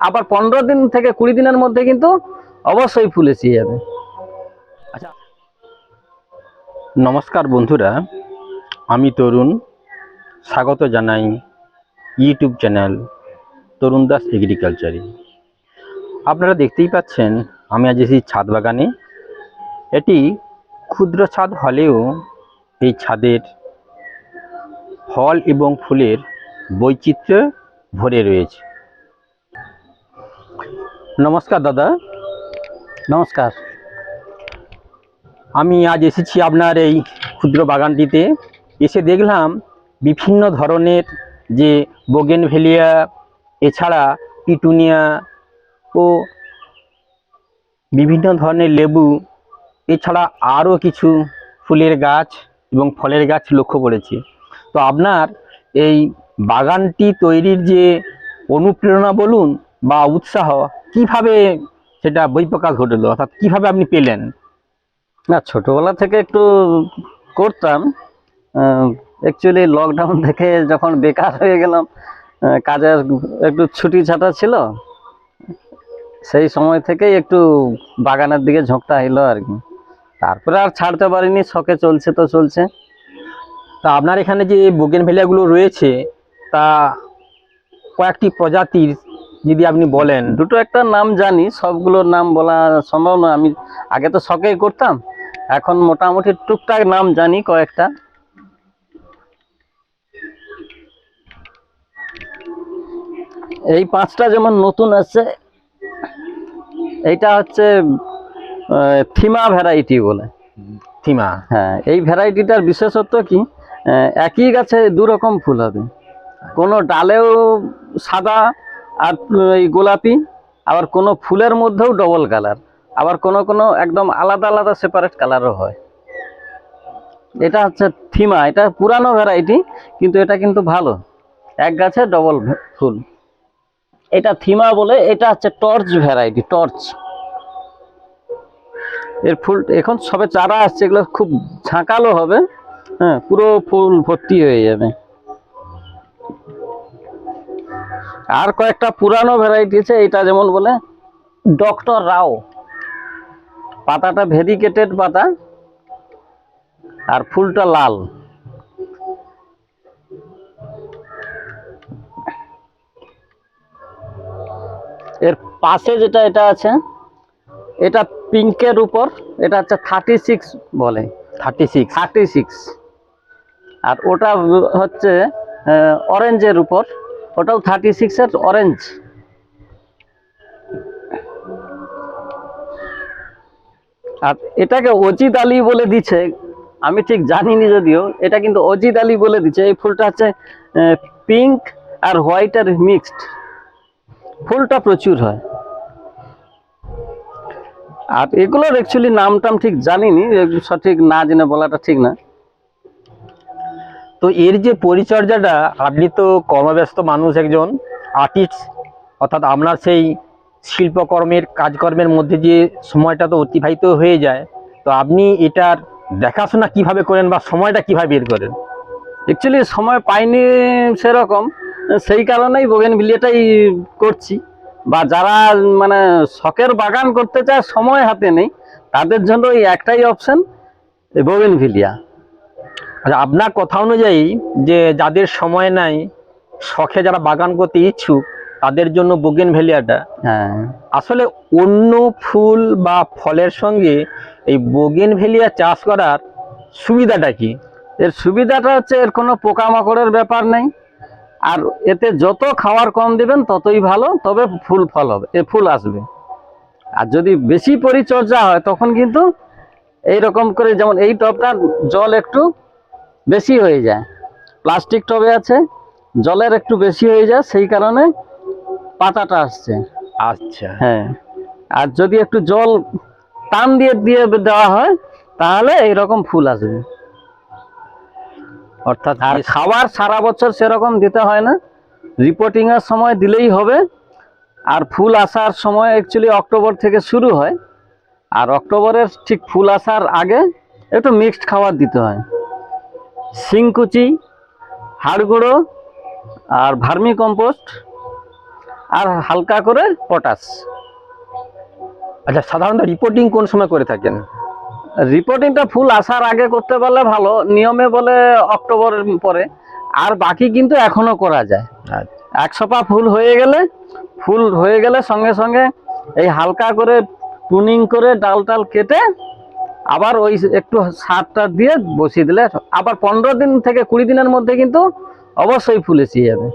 আবার পনেরো দিন থেকে কুড়ি দিনের মধ্যে কিন্তু অবশ্যই ফুল এসে যাবে। আচ্ছা নমস্কার বন্ধুরা, আমি তরুণ। স্বাগত জানাই ইউটিউব চ্যানেল তরুণ দাস এগ্রিকালচারে। আপনারা দেখতেই পাচ্ছেন, আমি আজ এসেছি ছাদ বাগানে। এটি ক্ষুদ্র ছাদ হলেও এই ছাদের ফল এবং ফুলের বৈচিত্র্য ভরে রয়েছে। নমস্কার, দাদা। নমস্কার। আমি আজ এসেছি আপনার এই ক্ষুদ্র বাগানটিতে। এসে দেখলাম বিভিন্ন ধরনের যে বোগেনভেলিয়া এছাড়া পিটুনিয়া ও বিভিন্ন ধরনের লেবু, এছাড়া আরও কিছু ফুলের গাছ এবং ফলের গাছ লক্ষ্য করেছি। তো আপনার এই বাগানটি তৈরির যে অনুপ্রেরণা বলুন বা উৎসাহ কীভাবে সেটা বহিঃপ্রকাশ ঘটলো? অর্থাৎ কীভাবে আপনি পেলেন? না ছোটবেলা থেকে একটু করতাম। অ্যাকচুয়ালি লকডাউন থেকে যখন বেকার হয়ে গেলাম কাজের একটু ছুটি ছাটা ছিল। সেই সময় থেকেই একটু বাগানের দিকে ঝোঁকটা এলো আর কি। তারপরে আর ছাড়তে পারিনি শখে চলছে তো চলছে। তা আপনার এখানে যে বোগেন ভেলিয়াগুলো রয়েছে তা কয়েকটি প্রজাতির যদি আপনি বলেন। দুটো একটা নাম জানি সবগুলোর নাম বলা সম্ভব নয়। আমি আগে তো শখেই করতাম এখন মোটামুটি টুকটাক নাম জানি কয়েকটা। এই পাঁচটা যেমন নতুন আছে এইটা হচ্ছে থিমা ভ্যারাইটি বলে। থিমা? হ্যাঁ এই ভ্যারাইটিটার বিশেষত্ব কি? একই গাছে দু রকম ফুল হবে। কোনো ডালেও সাদা আর এই গোলাপি, আবার কোনো ফুলের মধ্যেও ডবল কালার আবার কোনো কোনো একদম আলাদা আলাদা সেপারেট কালারও হয়। এটা হচ্ছে থিমা, এটা পুরানো ভ্যারাইটি কিন্তু এটা কিন্তু ভালো। এক গাছে ডবল ফুল। এটা থিমা বলে, এটা হচ্ছে টর্চ ভ্যারাইটি টর্চ এর ফুল, এখন সবে চারা আসছে, এগুলো খুব ঝাঁকালো হবে হ্যাঁ পুরো ফুল ভর্তি হয়ে যাবে। আর কয়েকটা পুরানো ভ্যারাইটি আছে এটা যেমন বলে ডক্টর রাও। পাতাটা ভেরিকেটেড পাতা আর ফুলটা লাল। এর পাশে যেটা এটা আছে এটা পিঙ্কের উপর এটা হচ্ছে থার্টি সিক্স বলে। থার্টি সিক্স থার্টি সিক্স আর ওটা হচ্ছে অরেঞ্জের উপর। ওটাও থার্টি সিক্সের অরেঞ্জ আর এটাকে অজিত আলী বলে দিচ্ছে, আমি ঠিক জানিনি যদিও, এটা কিন্তু অজিত আলী বলে দিচ্ছে। এই ফুলটা হচ্ছে পিঙ্ক আর হোয়াইট আর মিক্সড ফুলটা প্রচুর হয়। আর এগুলোর অ্যাকচুয়ালি নাম টাম ঠিক জানিনি, সঠিক না জেনে বলাটা ঠিক না। তো এর যে পরিচর্যাটা, আপনি তো কর্মব্যস্ত মানুষ একজন আর্টিস্ট অর্থাৎ আপনার সেই শিল্পকর্মের, কাজকর্মের মধ্যে যে সময়টা তো অতিবাহিত হয়ে যায়, তো আপনি এটার দেখাশোনা কীভাবে করেন বা সময়টা কীভাবে বের করেন? অ্যাকচুয়ালি সময় পাইনি সেরকম, সেই কারণেই বোগেন বিলিয়াটাই করছি। বা যারা মানে শখের বাগান করতে চায়, সময় হাতে নেই, তাদের জন্য এই একটাই অপশন বোগেন ভিলিয়া আচ্ছা আপনার কথা অনুযায়ী যে যাদের সময় নাই শখে যারা বাগান করতে ইচ্ছুক তাদের জন্য বোগেন ভেলিয়াটা হ্যাঁ। আসলে অন্য ফুল বা ফলের সঙ্গে এই বোগেন ভেলিয়া চাষ করার সুবিধাটা কি? এর সুবিধাটা হচ্ছে এর কোনো পোকামাকড়ের ব্যাপার নেই। আর এতে যত খাওয়ার কম দেবেন ততই ভালো তবে ফুল ফল হবে এ ফুল আসবে। আর যদি বেশি পরিচর্যা হয় তখন কিন্তু এই রকম করে যেমন এই টবটা জল একটু বেশি হয়ে যায়। প্লাস্টিক টবে আছে জলের একটু বেশি হয়ে যায় সেই কারণে পাতাটা আসছে। আচ্ছা। হ্যাঁ। আর যদি একটু জল টান দিয়ে দিয়ে দেওয়া হয় তাহলে এইরকম ফুল আসবে। অর্থাৎ আর খাবার সারা বছর সেরকম দিতে হয় না। রিপোর্টিং এর সময় দিলেই হবে। আর ফুল আসার সময় অ্যাকচুয়ালি অক্টোবর থেকে শুরু হয়। আর অক্টোবরের ঠিক ফুল আসার আগে একটু মিক্সড খাবার দিতে হয়। শিংকুচি হাড় গুঁড়ো আর ভার্মি কম্পোস্ট আর হালকা করে পটাশ। আচ্ছা সাধারণত রিপোর্টিং কোন সময় করে থাকেন? রিপোর্টিংটা ফুল আসার আগে করতে পারলে ভালো নিয়মে বলে অক্টোবরের পরে আর বাকি কিন্তু এখনও করা যায়। একশো পা ফুল হয়ে গেলে ফুল হয়ে গেলে সঙ্গে সঙ্গে এই হালকা করে টুনিং করে ডাল টাল কেটে আবার ওই একটু সারটা দিয়ে বসিয়ে দিলে আবার পনেরো দিন থেকে কুড়ি দিনের মধ্যে কিন্তু অবশ্যই ফুল এসে যাবে।